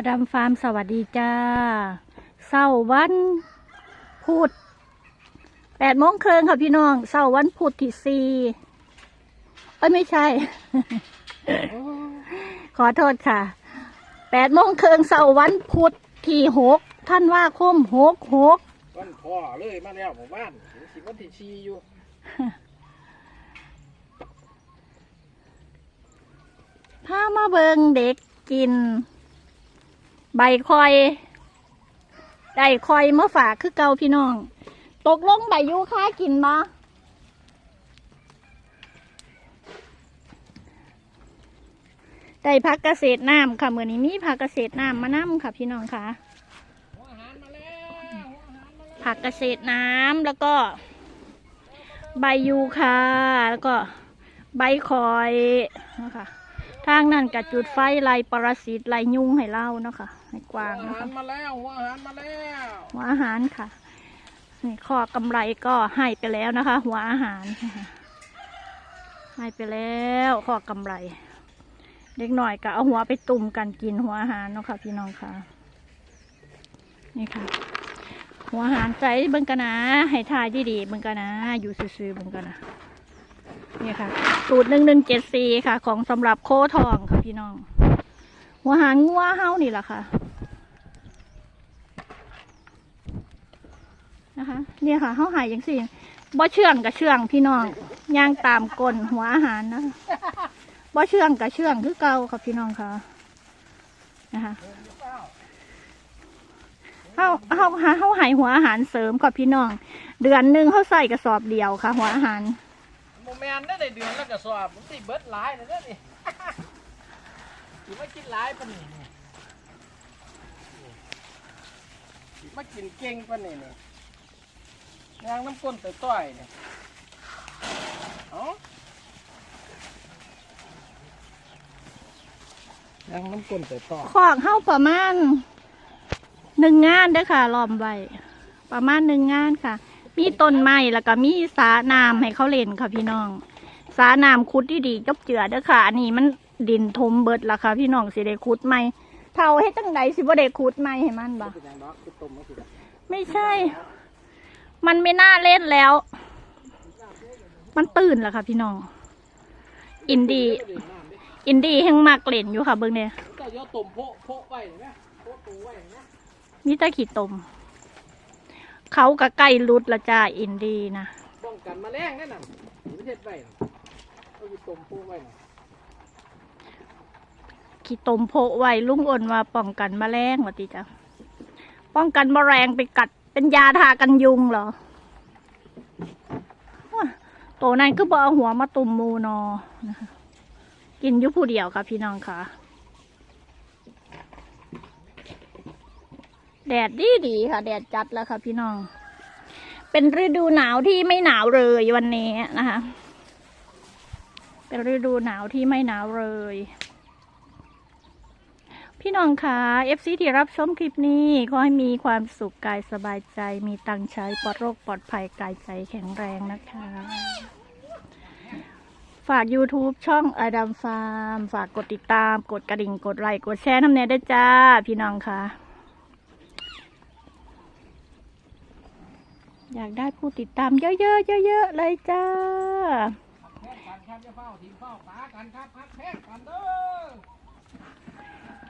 อดัมฟาร์มสวัสดีจ้า เสาร์วันพุธแปดโมงครึ่งค่ะพี่น้อง เสาร์วันพุธที่สี่เอ้ยไม่ใช่ ขอโทษค่ะแปดโมงครึ่งเสาร์วันพุธที่หกท่านว่าคมหกหกวันพ่อเลยมาแล้วหมู่บ้านถึงสิบวันที่ชีอยู่ พามาเบิงเด็กกิน ใบคอย ได้คอยมาฝากคือเก่าพี่น้อง ตกลงใบยูค่ากินมาได้พักเกษตรน้ำค่ะเมื่อนี้มีพักเกษตรน้ำมาน้ำค่ะพี่น้องค่ะหัวอาารมาแล้วหัวอาหารมาแล้วผักเกษตรน้ำแล้วก็ใบยูคาแล้วก็ใบคอยนะคะ ทางนั้นกับจุดไฟไล่ปรสิตไล่ยุงให้เล่าเนาะค่ะให้กวางหัวอาเนาะหาคะรมาแล้วหัวอาหารมาแล้วหัวอาหารค่ะนี่ข้อกำไรก็ให้ไปแล้วนะคะ หัวอาหารนะคะให้ไปแล้วข้อกำไร เด็กหน่อยก็เอาหัวไปตุ่มกันกินหัวอาหารเนาะค่ะพี่น้องค่ะ นี่ค่ะ หัวอาหารใจเบิ่งกันนะให้ทายดีๆเบิ่งกันนะอยู่ซื่อๆเบิ่งกันนะ นี่ค่ะ สูตรหนึ่งหนึ่งเจ็ดสี่ค่ะ ของสำหรับโคทองค่ะพี่น้อง หัวหารงัวเฮานี่แหละค่ะ นะคะ เนี่ยค่ะเฮาหายอย่างสี่บ่เชื่องกับเชื่องพี่น้องย่างตามกลนหัวอาหารนะบ่เชื่องกับเชื่องคือเก่าค่ะพี่น้องค่ะนะคะเฮาเฮาหาเฮาหายหัวอาหารเสริมค่ะพี่น้อง เดือนหนึ่งเขาใส่กระสอบเดียวค่ะ หัวอาหาร มแมนได้ได้เดือนแล้วก็สอบมันสิเบิดหลายเลยเด้อนี่สิมากินหลายปะนี่นี่สิมากินเก่งปะนี่นี่ยางน้ำก้นต่ต้อยเนี่ยเอ้ายางน้ำก้นต่ต้อยขอกเข้าประมาณหนึ่งงานเด้อค่ะล้อมไว้ประมาณหนึ่งงานค่ะ มีต้นไม้แล้วก็มีสาน้ำให้เขาเล่นค่ะพี่น้อง สาน้ำคุดที่ดีจบเจือเด้อค่ะอันนี้มันดินทมเบิดละค่ะพี่น้องสิได้คุดไหมเท่าให้ตั้งใดสิบ่ได้คุดไหมให้มันบ่ๆเป็นยังดอกคือต้มมันสิไม่ใช่ มันไม่น่าเล่นแล้ว มันตื่นแล้วค่ะพี่น้อง อินดี้อินดี้แห่งมากเล่นอยู่ค่ะเบิ่งเนี่ยก็ยอต้มโพะโพะไว้เห็นไหมโพะตูไว้เห็นไหมนี่ตะขีดตม เขากับไก่รุดละจ้าอินดีนะป้องกันแมลงแน่นอนไม่ใช่ไว้น่ะเอาไปต้มโพะไว้น่ะขีดตมโพะไว้ลุงอ่นว่าป้องกันแมลงว่าติจ้ะป้องกันแมลงไปกัด เป็นยาทากันยุงเหรอว้าโตนั้นก็บเอาหัวมาตุ่มหมูนอนะคะกินอยุผู้เดียวค่ะพี่น้องค่ะ แดดดีดีค่ะ แดดจัดแล้วค่ะพี่น้อง เป็นฤดูหนาวที่ไม่หนาวเลยวันนี้นะคะ เป็นฤดูหนาวที่ไม่หนาวเลย พี่น้องคะเอฟซีที่รับชมคลิปนี้ขอให้มีความสุขกายสบายใจ มีตังใช้ปลอดโรคปลอดภัยกายใจแข็งแรงนะคะฝาก YouTube ช่องอดัมฟาร์ม ฝากกดติดตาม กดกระดิ่ง กดไลค์ กดแชร์น้ำเนยด้จ้า พี่น้องค่ะ อยากได้ผู้ติดตามเยอะๆเยอะๆเลยจ้าม,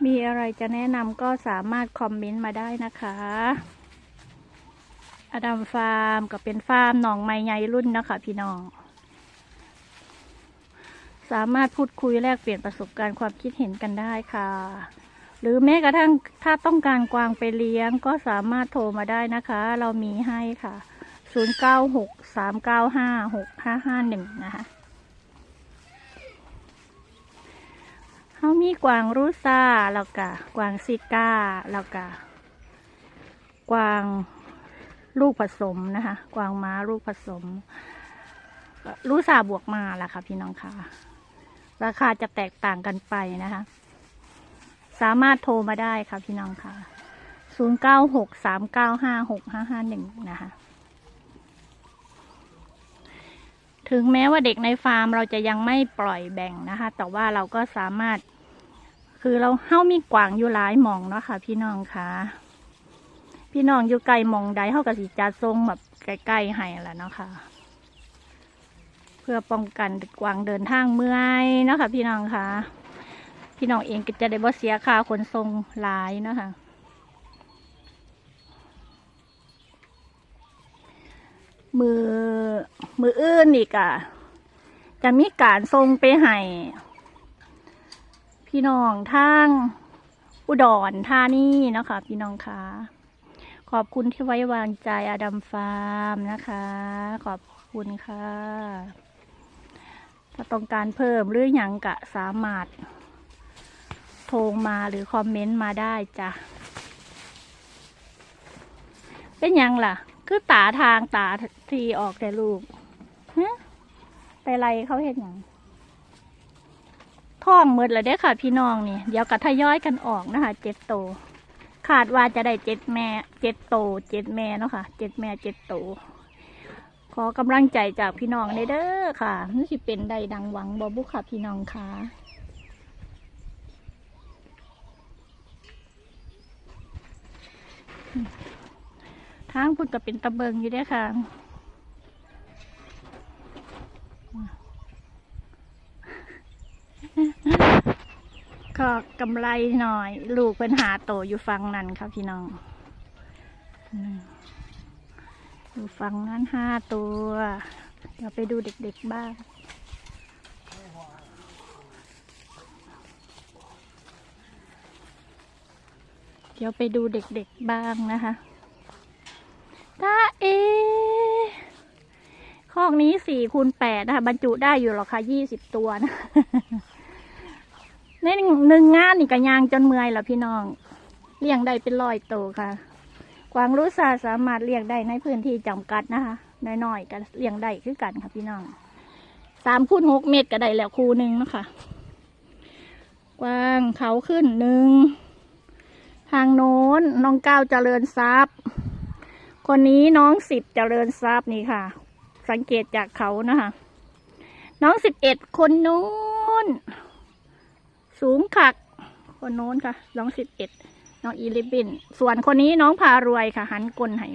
มีอะไรจะแนะนำก็สามารถคอมเมนต์มาได้นะคะอดัมฟาร์มก็เป็นฟาร์มหนองไม้ใหญ่รุ่นนะคะพี่น้อง สามารถพูดคุยแลกเปลี่ยนประสบการณ์ความคิดเห็นกันได้ค่ะ หรือแม้กระทั่งถ้าต้องการกวางไปเลี้ยงก็สามารถโทรมาได้นะคะ เรามีให้ค่ะ 0963956551 นะคะเขามีกวางรูซาแล้วก็กวางซิก้าแล้วก็กวางลูกผสมนะคะ กวางม้าลูกผสม รูซาบวกมาล่ะค่ะพี่น้องค่ะ ราคาจะแตกต่างกันไปนะคะ สามารถโทรมาได้ค่ะพี่น้องค่ะศูนย์เก้าหกสามเก้าห้าหกห้าห้าหนึ่งนะคะ ถึงแม้ว่าเด็กในฟาร์มเราจะยังไม่ปล่อยแบ่งนะคะ แต่ว่าเราก็สามารถ คือเราเฮ้ามีกวางอยู่หลายหมองเนาะค่ะ พี่น้องค่ะ พี่น้องอยู่ไกลหมองใดเฮาก็สิจัดทรงแบบใกล้ๆให้แหละเนาะค่ะเพื่อป้องกันกวางเดินทางเมื่อยเนาะค่ะพี่น้องค่ะ พี่น้องเองก็จะได้บ่เสียค่าขนส่งหลายเนาะค่ะมือมืออื่นอีกอะจะมีการส่งไปให้พี่น้องทางอุดรธานีนะคะพี่น้องคะขอบคุณที่ไว้วางใจอดัมฟาร์มนะคะ ขอบคุณค่ะ ถ้าต้องการเพิ่มหรืออยังกะสามารถ โทรมาหรือคอมเมนต์มาได้จ้ะ เป็นยังล่ะ คือตาทางตาทีออกแต่ลูกฮะไปไรเขาเห็นยังท้องหมดแล้วเด้ค่ะ พี่น้องนี่เดี๋ยวกะทยอยกันออกนะคะเจ็ดโตวขาดว่าจะได้เจ็ดแม่เจ็ดโตเจ็ดแม่เนาะค่ะเจ็ดแม่เจ็ดโต ขอกำลังใจจากพี่น้องเด้อค่ะนี่สิเป็นได้ดังหวังบอบุค่ะพี่น้องค่ะ ทางพุ่นก็เป็นตะเบิงอยู่ด้ค่ะก็กำไรหน่อย ลูกเป็นหาโตอยู่ฟังนั้นค่ะพี่น้องอืมอยู่ฟังนั้นห้าตัว เดี๋ยวไปดูเด็กๆบ้าง เดี๋ยวไปดูเด็กๆบ้างนะคะตาเอคอกนี้สี่คูณแปดนะคะ บรรจุได้อยู่หรอกค่ะยี่สิบตัวนะในหนึ่งงานนี่ก็ยางจนเมื่อยแล้วพี่น้องเลี้ยงได้เป็นร้อยโตวค่ะ กวางรู้ซาสามารถเลี้ยงได้ในพื้นที่จำกัดนะคะน้อยๆก็เลี้ยงได้คือกันค่ะพี่น้องสามคูณหกเมตรก็ได้แล้วคูหนึ่งนะคะกวางเขาขึ้นหนึ่ง ทางโน้นน้องก้าวเจริญทรัพย์ คนนี้น้องสิบเจริญทรัพย์นี่ค่ะ สังเกตจากเขานะคะ น้องสิบเอ็ดคนนู้น สูงขัก คนโน้นค่ะ น้องสิบเอ็ดน้องอีลิบิน ส่วนคนนี้น้องพารวยค่ะ หันกลให้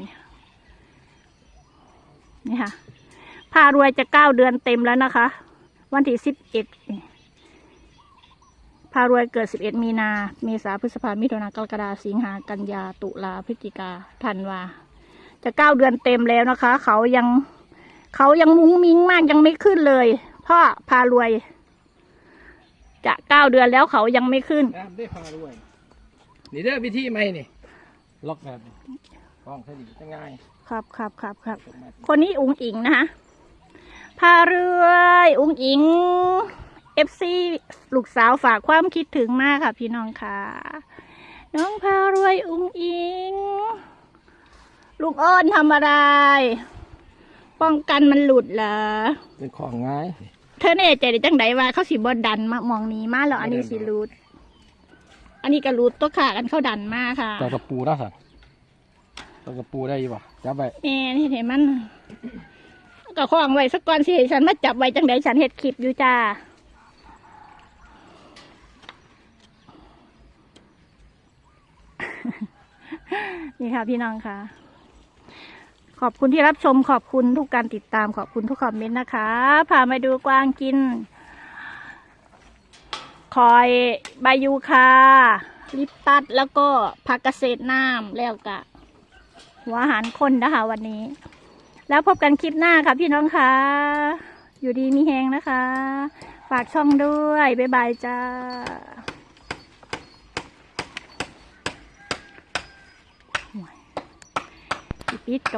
นี่ค่ะ พารวยจะเก้าเดือนเต็มแล้วนะคะ วันที่สิบเอ็ด พารวยเกิดสิบเอ็ดมีนา เมษาพฤษภามิถุนากรกฎาสิงหากันยาตุลาพฤศจิกาธันวา จะเก้าเดือนเต็มแล้วนะคะ เขายังเขายังมุ้งมิ้งมากยังไม่ขึ้นเลย พ่อพารวย จะเก้าเดือนแล้วเขายังไม่ขึ้นน้ำได้พาด้วย นี่เด้อวิธีไหมนี่ ล็อกแบบนี้กล้องใช่ดีจะง่ายครับครับครับครับตรงมาคนนี้อุงอิงนะคะพาเรือยอุงอิง เอฟซีลูกสาวฝากความคิดถึงมากค่ะ พี่น้องค่ะ น้องพารวยอุงอิง ลูกอ้อนทำอะไร ป้องกันมันหลุดเหรอเป็นของง่ายเธอเนี่ยใจได้จังไดว่าเขาสีบอดันมามองนี้มาแล้วอันนี้สีรูดอันนี้ก็รูดตัวขากันเข้าดันมากค่ะต่อกระปูนะสัตว์ต่อกระปูได้อยี่ป่ะจับไปแม่นี่เห็นมันก็คล้องไว้สักก่อนสิให้ฉันมาจับไว้จังไดฉันเห็ดคลิปอยู่จ้า นี่ค่ะพี่น้องค่ะ ขอบคุณที่รับชมขอบคุณทุกการติดตามขอบคุณทุกคอมเมนต์นะคะพามาดูกวางกิน คอยใบายูคาลิปตัสแล้วก็ผักเกษตรน้ำแล้วกะหัวอาหารคนนะคะวันนี้ แล้วพบกันคลิปหน้าค่ะพี่น้องคะอยู่ดีมีแหงนะคะ ฝากช่องด้วย บ๊ายบายจ้า ปิดกับ